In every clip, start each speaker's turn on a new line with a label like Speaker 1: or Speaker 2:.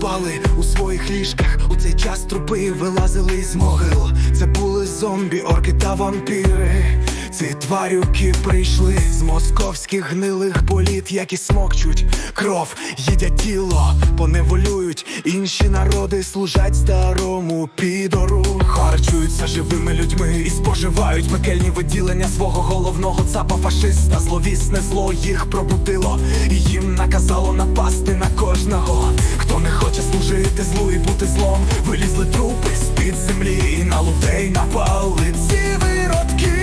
Speaker 1: спали у своїх ліжках. У цей час трупи вилазили з могил. Це були зомбі, орки та вампіри. Ці тварюки прийшли з московських гнилих боліт, які смокчуть кров, їдять тіло, поневолюють. Інші народи служать старому підору. Харчуються живими людьми і споживають пекельні виділення свого головного цапа фашиста. Зловісне зло їх пробудило, і їм наказало напасти злом, вилізли трупи з-під землі і на людей напали ці виродки.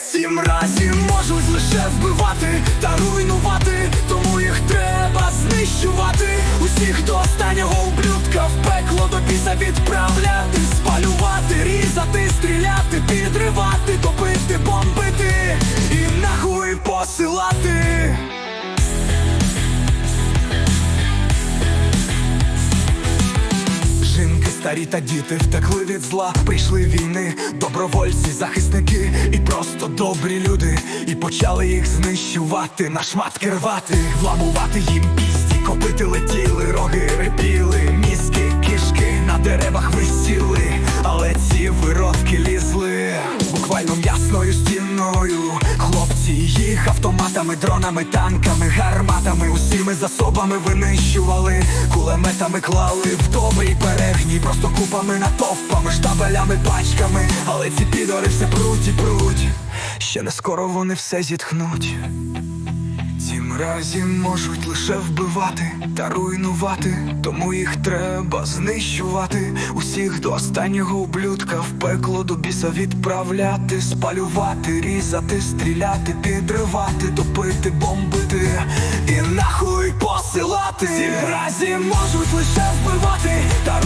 Speaker 1: Сім разів можуть лише вбивати та руйнувати, тому їх треба знищувати. Усіх до останнього ублюдка в пекло до біса відправляти, спалювати, різати, стріляти, підривати, топити, бомбити і нахуй посилати. Старі та діти втекли від зла, прийшли війни, добровольці, захисники і просто добрі люди. І почали їх знищувати, на шматки рвати, вламувати їм пісті, копити летіли, роги репіли, мізки, кишки на деревах Хлопці їх автоматами, дронами, танками, гарматами, усіми засобами винищували, кулеметами клали в добрій перегні, просто купами натовпами, штабелями, пачками, але ці підори все пруть і пруть. Ще не скоро вони все зітхнуть. Ці мразі можуть лише вбивати та руйнувати, тому їх треба знищувати. Усіх до останнього ублюдка в пекло до біса відправляти, спалювати, різати, стріляти, підривати, топити, бомбити і нахуй посилати. Ці мразі можуть лише вбивати та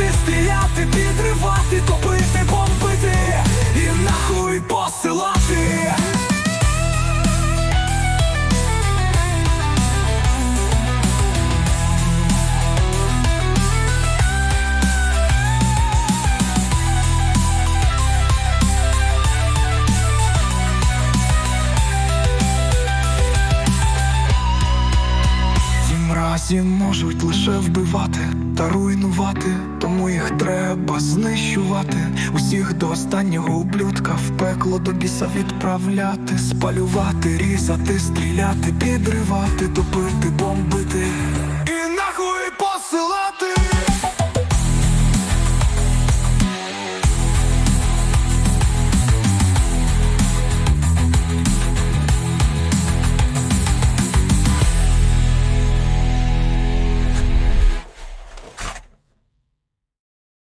Speaker 1: різати, стріляти, підривати, топити, бомбити і нахуй посилати. Мразі можуть лише вбивати та руйнувати, тому їх треба знищувати. Усіх до останнього ублюдка в пекло до біса відправляти, спалювати, різати, стріляти, підривати, топити, бомбити